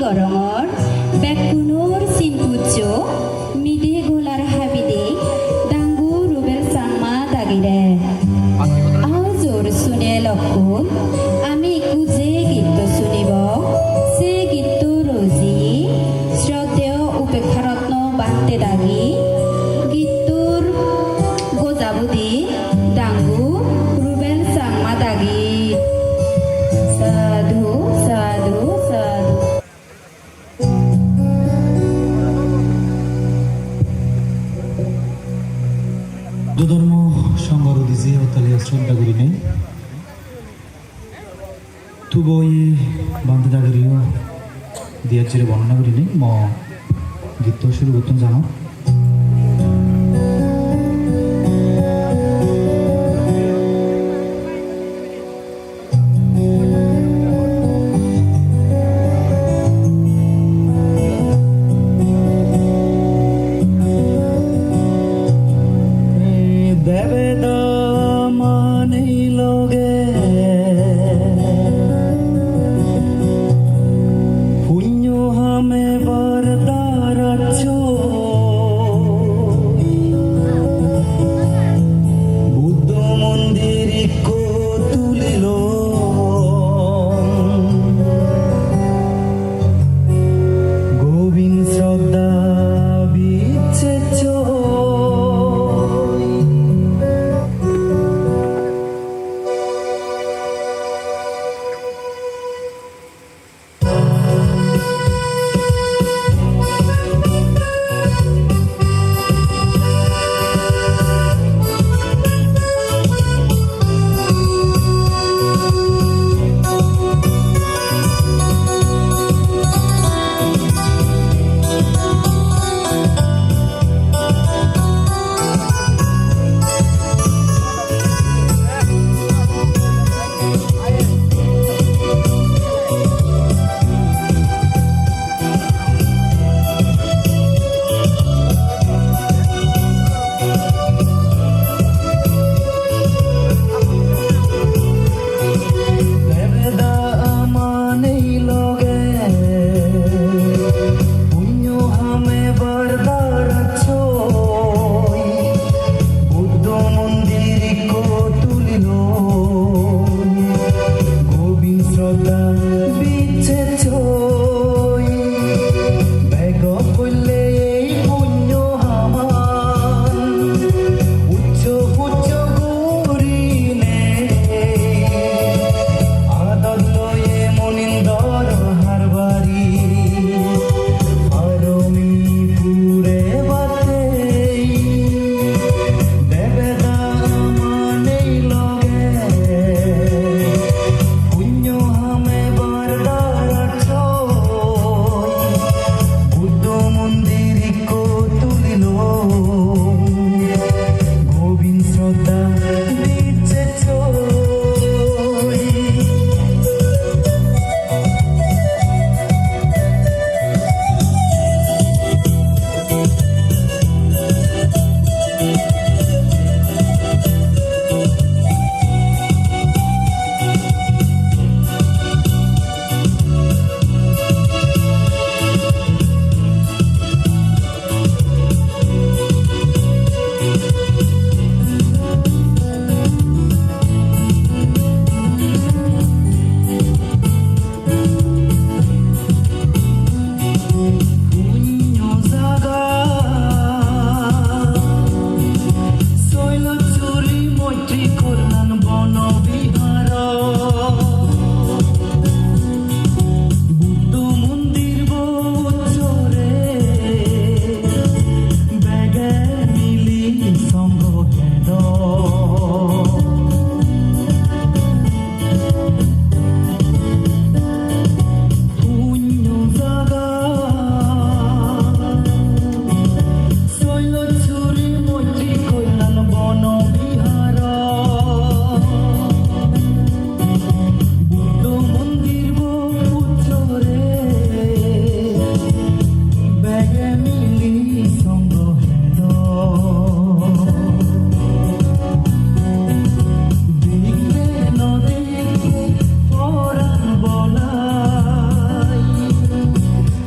গরমৰ জিও তালে শ্রদ্ধা করি নেই তুবই বান্ধদাগরিও দিয়াচিরে বর্ণনা করি নেই ম গীত শুরু করতাম জানো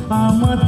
阿弥陀佛。